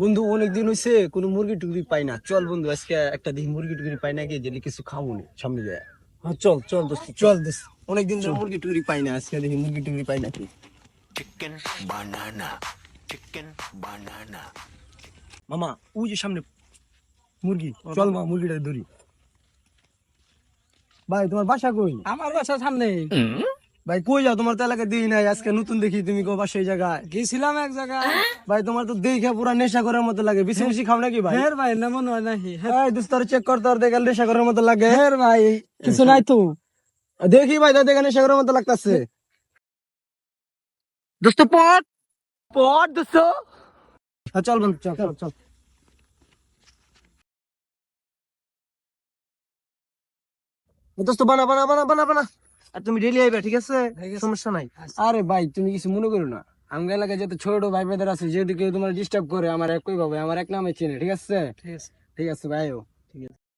বন্ধু অনেকদিন হইছে কোনো মুরগি টুরগি পাই না। চল বন্ধু আজকে একটা দেখি মুরগি টুরগি পাই না গিয়ে কিছু খাব নি সামনে যায়। হ্যাঁ চল চল দোস্ত চল। দোস্ত অনেকদিন ধরে মুরগি টুরগি পাই না আজকে দেখি মুরগি টুরগি পাই নাকি chicken banana chicken banana মামা ওই যে সামনে মুরগি চল মা মুরগিটা ধরি। ভাই তোমার বাসা কই? আমার বাসা সামনে। ভাই কই যাও তোমার তো এলাকায় দিই নাই আজকে নতুন দেখি তুমি গো বাসা এই জায়গায় গেছিলাম এক জায়গায় ভাই তোমার তো দেখে পুরা নেশা করার মতো লাগে বেশি বেশি খাও নাকি ভাই হের ভাই না মনে হয় নাহি এই দোস্তার চেক কর তোর দেখে নেশা করার মতো লাগে হের ভাই কিছু নাই তো দেখি ভাই তোর দেখে নেশা করার মতো লাগতাছে দোস্ত পট পট দোস্ত হ্যাঁ, চল বন্ধু চল চল চল দোস্ত বানা বানা বানা বানা বানা আর তুমি ডেলি আইবা ঠিক আছে? সমস্যা নাই। আরে ভাই তুমি কিছু মনে করো না। আমার এলাকায় যত ছোট ভাই বেদার আছে যেহেতু কেউ তোমার ডিস্টার্ব করে আমার একই ভাবে আমার এক নামে চেনে ঠিক আছে? ঠিক আছে। ঠিক আছে ভাইও ঠিক আছে।